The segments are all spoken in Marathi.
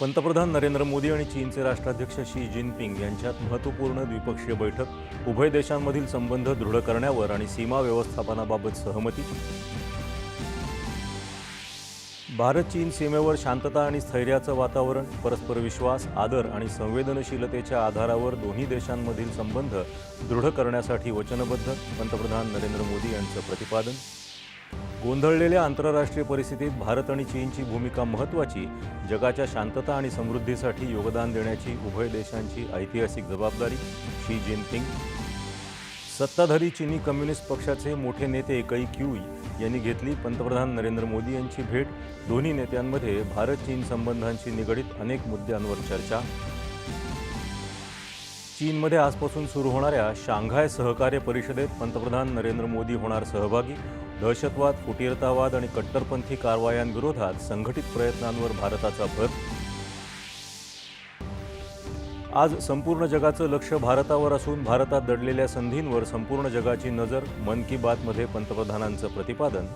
पंतप्रधान नरेंद्र मोदी आणि चीनचे राष्ट्राध्यक्ष शी जिनपिंग यांच्यात महत्त्वपूर्ण द्विपक्षीय बैठक उभय देशांमधील संबंध दृढ करण्यावर आणि सीमा व्यवस्थापनाबाबत सहमती. भारत चीन सीमेवर शांतता आणि स्थैर्याचं वातावरण परस्पर विश्वास आदर आणि संवेदनशीलतेच्या आधारावर दोन्ही देशांमधील संबंध दृढ करण्यासाठी वचनबद्ध पंतप्रधान नरेंद्र मोदी यांचं प्रतिपादन. गोंधळलेल्या आंतरराष्ट्रीय परिस्थितीत भारत आणि चीनची भूमिका महत्त्वाची जगाच्या शांतता आणि समृद्धीसाठी योगदान देण्याची उभय देशांची ऐतिहासिक जबाबदारी शी जिनपिंग. सत्ताधारी चीनी कम्युनिस्ट पक्षाचे मोठे नेते कई क्यूई यांनी घेतली पंतप्रधान नरेंद्र मोदी यांची भेट. दोन्ही नेत्यांमध्ये भारत चीन संबंधांशी निगडीत अनेक मुद्द्यांवर चर्चा. चीनमध्ये आजपासून सुरू होणाऱ्या शांघाय सहकार्य परिषदेत पंतप्रधान नरेंद्र मोदी होणार सहभागी. दहशतवाद फुटीरतावाद आणि कट्टरपंथी कारवायांविरोधात संघटित प्रयत्नांवर भारताचा भर. आज संपूर्ण जगाचं लक्ष भारतावर असून भारतात दडलेल्या संधींवर संपूर्ण जगाची नजर मन की बातमध्ये पंतप्रधानांचं प्रतिपादन.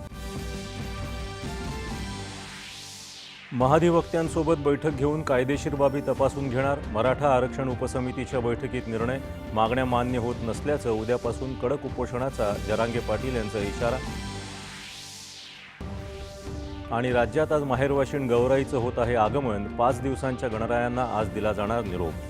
महाधिवक्त्यांसोबत बैठक घेऊन कायदेशीर बाबी तपासून घेणार मराठा आरक्षण उपसमितीच्या बैठकीत निर्णय मागण्या मान्य होत नसल्याचं उद्यापासून कडक उपोषणाचा जरांगे पाटील यांचा इशारा. आणि राज्यात आज माहेरवाशीण गौराईचं होत आहे आगमन पाच दिवसांच्या गणरायांना आज दिला जाणार निरोप.